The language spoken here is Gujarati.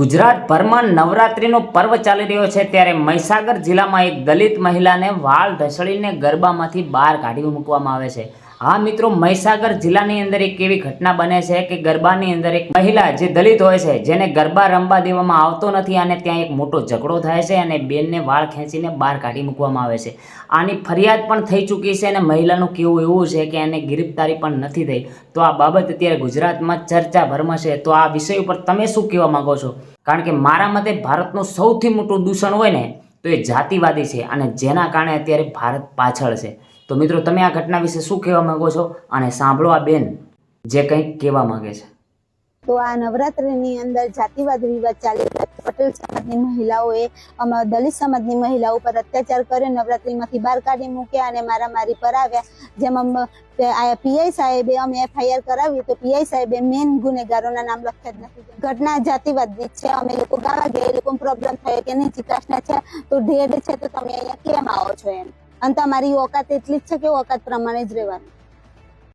ગુજરાતભરમાં નવરાત્રિનો પર્વ ચાલી રહ્યો છે ત્યારે મહીસાગર જિલ્લામાં એક દલિત મહિલાને વાળ ઢસડીને ગરબામાંથી બહાર કાઢી મૂકવામાં આવે છે. હા મિત્રો, મહીસાગર જિલ્લાની અંદર એક એવી ઘટના બને છે કે ગરબાની અંદર એક મહિલા જે દલિત હોય છે, જેને ગરબા રમવા દેવામાં આવતો નથી અને ત્યાં એક મોટો ઝઘડો થાય છે અને બેનને વાળ ખેંચીને બહાર કાઢી મૂકવામાં આવે છે. આની ફરિયાદ પણ થઈ ચૂકી છે અને મહિલાનું કેવું એવું છે કે એને ગિરફ્તારી પણ નથી થઈ. તો આ બાબત અત્યારે ગુજરાતમાં ચર્ચાભરમાં છે. તો આ વિષય ઉપર તમે શું કહેવા માંગો છો? કારણ કે મારા મતે ભારતનું સૌથી મોટું દૂષણ હોય ને, તો એ જાતિવાદી છે અને જેના કારણે અત્યારે ભારત પાછળ છે. તો મિત્રો, તમે આ ઘટના વિશે શું કહેવા માંગો છો? અને સાંભળો આ બેન, જે કંઈક કહેવા માંગે છે. તો આ નવરાત્રિની અંદર જાતિવાદ વિવાદ ચાલી પટેલ સમાજની મહિલાઓએ દલિત સમાજની મહિલાઓ ઉપર અત્યાચાર કર્યો, નવરાત્રિમાંથી બહાર કાઢી મૂક્યા અને મારામારી પર આવ્યા. જેમાં પીઆઈ સાહેબે અમે એફઆઈઆર કરાવી, તો પીઆઈ સાહેબે મેન ગુનેગારોના નામ લખ્યા જ નથી. ઘટના જાતિવાદની છે. અમે લોકો ગાવા ગયા, એ લોકો પ્રોબ્લેમ થયો કે નહીં ચિકાસના છે તો ઢેર છે, તો તમે અહીંયા કેમ આવો છો એમ? અને તમારી ઓકાત એટલી જ છે કે ઓકાત પ્રમાણે જ રહેવાનું.